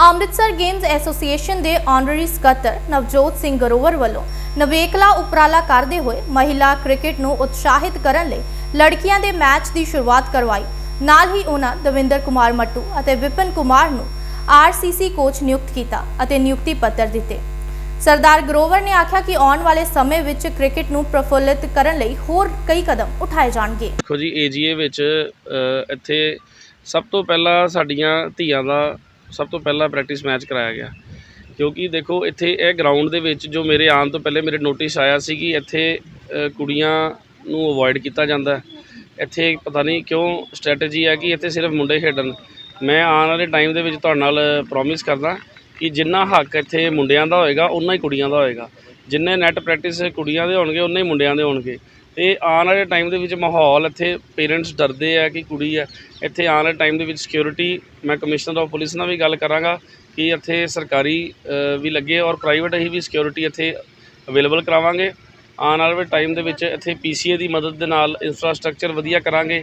Amritsar games association ਦੇ ਆਨਰਰੀ ਸਕੱਤਰ ਨਵਜੋਤ ਸਿੰਘ ਗਰੋਵਰ ਵੱਲੋਂ ਨਵੇਕਲਾ ਉਪਰਾਲਾ ਕਰਦੇ ਹੋਏ ਮਹਿਲਾ ਕ੍ਰਿਕਟ ਨੂੰ ਉਤਸ਼ਾਹਿਤ ਕਰਨ ਲਈ ਲੜਕੀਆਂ ਦੇ ਮੈਚ ਦੀ ਸ਼ੁਰੂਆਤ ਕਰਵਾਈ। ਨਾਲ ਹੀ ਉਹਨਾਂ ਦਵਿੰਦਰ ਕੁਮਾਰ ਮੱਟੂ ਅਤੇ ਵਿਪਨ ਕੁਮਾਰ ਨੂੰ ਆਰਸੀਸੀ ਕੋਚ ਨਿਯੁਕਤ ਕੀਤਾ ਅਤੇ ਨਿਯੁਕਤੀ ਪੱਤਰ ਦਿੱਤੇ। ਸਰਦਾਰ ਗਰੋਵਰ ਨੇ ਆਖਿਆ ਕਿ ਆਉਣ ਵਾਲੇ ਸਮੇਂ ਵਿੱਚ ਕ੍ਰਿਕਟ ਨੂੰ ਪ੍ਰਫੁੱਲਿਤ ਕਰਨ ਲਈ ਹੋਰ ਕਈ ਕਦਮ ਉਠਾਏ ਜਾਣਗੇ। ਦੇਖੋ ਜੀ ਏਜੀਏ ਵਿੱਚ ਇੱਥੇ ਸਭ ਤੋਂ ਪਹਿਲਾਂ ਸਾਡੀਆਂ ਧੀਆਂ ਦਾ ਸਭ ਤੋਂ ਪਹਿਲਾਂ ਪ੍ਰੈਕਟਿਸ ਮੈਚ ਕਰਾਇਆ ਗਿਆ। ਕਿਉਂਕਿ ਦੇਖੋ, ਇੱਥੇ ਇਹ ਗਰਾਊਂਡ ਦੇ ਵਿੱਚ ਜੋ ਮੇਰੇ ਆਉਣ ਤੋਂ ਪਹਿਲੇ ਮੇਰੇ ਨੋਟਿਸ ਆਇਆ ਸੀ ਕਿ ਇੱਥੇ ਕੁੜੀਆਂ ਨੂੰ ਅਵੋਇਡ ਕੀਤਾ ਜਾਂਦਾ ਇੱਥੇ ਪਤਾ ਨਹੀਂ ਕਿਉਂ ਸਟ੍ਰੈਟਜੀ ਹੈ ਕਿ ਇੱਥੇ ਸਿਰਫ ਮੁੰਡੇ ਖੇਡਣ। ਮੈਂ ਆਉਣ ਵਾਲੇ ਟਾਈਮ ਦੇ ਵਿੱਚ ਤੁਹਾਡੇ ਨਾਲ ਪ੍ਰੋਮਿਸ ਕਰਦਾ ਕਿ ਜਿੰਨਾ ਹੱਕ ਇੱਥੇ ਮੁੰਡਿਆਂ ਦਾ ਹੋਏਗਾ ਉਨਾ ਹੀ ਕੁੜੀਆਂ ਦਾ ਹੋਏਗਾ। ਜਿੰਨੇ ਨੈਟ ਪ੍ਰੈਕਟਿਸ ਕੁੜੀਆਂ ਦੇ ਹੋਣਗੇ ਉਨੇ ਹੀ ਮੁੰਡਿਆਂ ਦੇ ਹੋਣਗੇ। ਤੇ ਆਉਣ ਵਾਲੇ ਟਾਈਮ ਦੇ ਵਿੱਚ ਮਾਹੌਲ ਇੱਥੇ ਪੇਰੈਂਟਸ ਡਰਦੇ ਆ ਕਿ ਕੁੜੀ ਹੈ ਇੱਥੇ ਆਉਣ ਵਾਲੇ ਟਾਈਮ ਦੇ ਵਿੱਚ ਸਿਕਿਉਰਿਟੀ ਮੈਂ ਕਮਿਸ਼ਨਰ ਆਫ ਪੁਲਿਸ ਨਾਲ ਵੀ ਗੱਲ ਕਰਾਂਗਾ ਕਿ ਇੱਥੇ ਸਰਕਾਰੀ ਵੀ ਲੱਗੇ ਔਰ ਪ੍ਰਾਈਵੇਟ ਹੀ ਵੀ ਸਿਕਿਉਰਿਟੀ ਇੱਥੇ ਅਵੇਲੇਬਲ ਕਰਾਵਾਂਗੇ। ਆਉਣ ਵਾਲੇ ਟਾਈਮ ਦੇ ਵਿੱਚ ਇੱਥੇ ਪੀਸੀਏ ਦੀ ਮਦਦ ਦੇ ਨਾਲ ਇਨਫਰਾਸਟ੍ਰਕਚਰ ਵਧੀਆ ਕਰਾਂਗੇ।